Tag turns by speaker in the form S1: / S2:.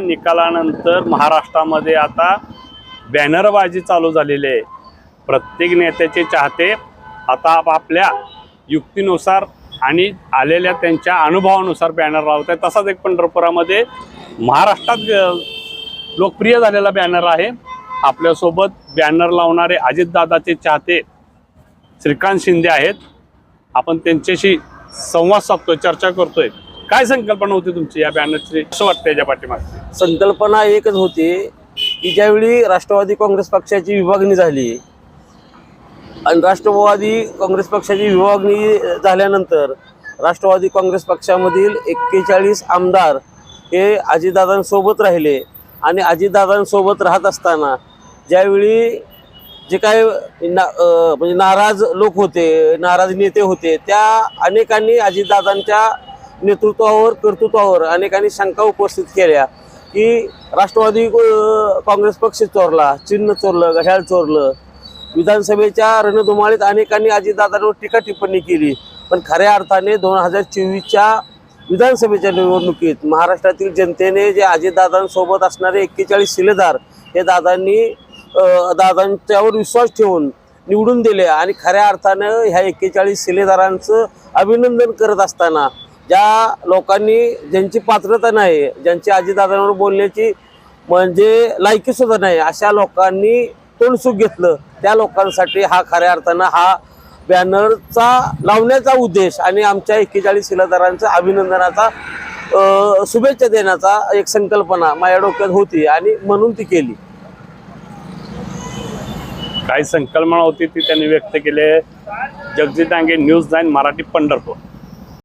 S1: निकालानंतर महाराष्ट्रामध्ये आता बॅनरबाजी चालू झालेली आहे. प्रत्येक नेत्याचे चाहते आता आपापल्या युक्तीनुसार आणि आलेल्या त्यांच्या अनुभवानुसार बॅनर लावत आहेत तसाच एक पंढरपुरामध्ये महाराष्ट्रात लोकप्रिय झालेला बॅनर आहे. आपल्यासोबत बॅनर लावणारे अजितदादाचे चाहते श्रीकांत शिंदे आहेत. आपण त्यांच्याशी संवाद साधतोय चर्चा करतोय. काय संकल्पना होती तुमची या बॅनरची? असं वाटतं याच्या पाठीमागे?
S2: संकल्पना एकच होती की ज्यावेळी राष्ट्रवादी काँग्रेस पक्षाची विभागणी झाली आणि राष्ट्रवादी काँग्रेस पक्षाची विभागणी झाल्यानंतर राष्ट्रवादी काँग्रेस पक्षामधील एक्केचाळीस आमदार हे अजितदादांसोबत राहिले. आणि अजितदादांसोबत राहत असताना ज्यावेळी जे काय ना म्हणजे नाराज लोक होते नाराज नेते होते त्या अनेकांनी अजितदादांच्या नेतृत्वावर कर्तृत्वावर अनेकांनी शंका उपस्थित केल्या. की राष्ट्रवादी काँग्रेस पक्ष चोरला चिन्ह चोरलं घड्याळ चोरलं. विधानसभेच्या रणधुमाळीत अनेकांनी अजितदादांवर टीका टिप्पणी केली. पण खऱ्या अर्थाने दोन हजार चोवीसच्या विधानसभेच्या निवडणुकीत महाराष्ट्रातील जनतेने जे अजितदादांसोबत असणारे एक्केचाळीस शिलेदार हे दादांनी दादांच्यावर विश्वास ठेवून निवडून दिले आणि खऱ्या अर्थानं ह्या एक्केचाळीस शिलेदारांचं अभिनंदन करत असताना ज्या लोकांनी ज्यांची पात्रता नाही ज्यांची आजीदादांवर बोलण्याची म्हणजे लायकी सुद्धा नाही अशा लोकांनी तोंडसुख घेतलं. त्या लोकांसाठी हा खऱ्या अर्थानं हा बॅनरचा लावण्याचा उद्देश आणि आमच्या एक्केचाळीस शिलादारांचा अभिनंदनाचा शुभेच्छा देण्याचा एक संकल्पना माझ्या डोक्यात होती आणि म्हणून ती केली.
S1: काय संकल्पना होती ती त्यांनी व्यक्त केली जगजित डांगे न्यूज नाईन मराठी पंढरपूर.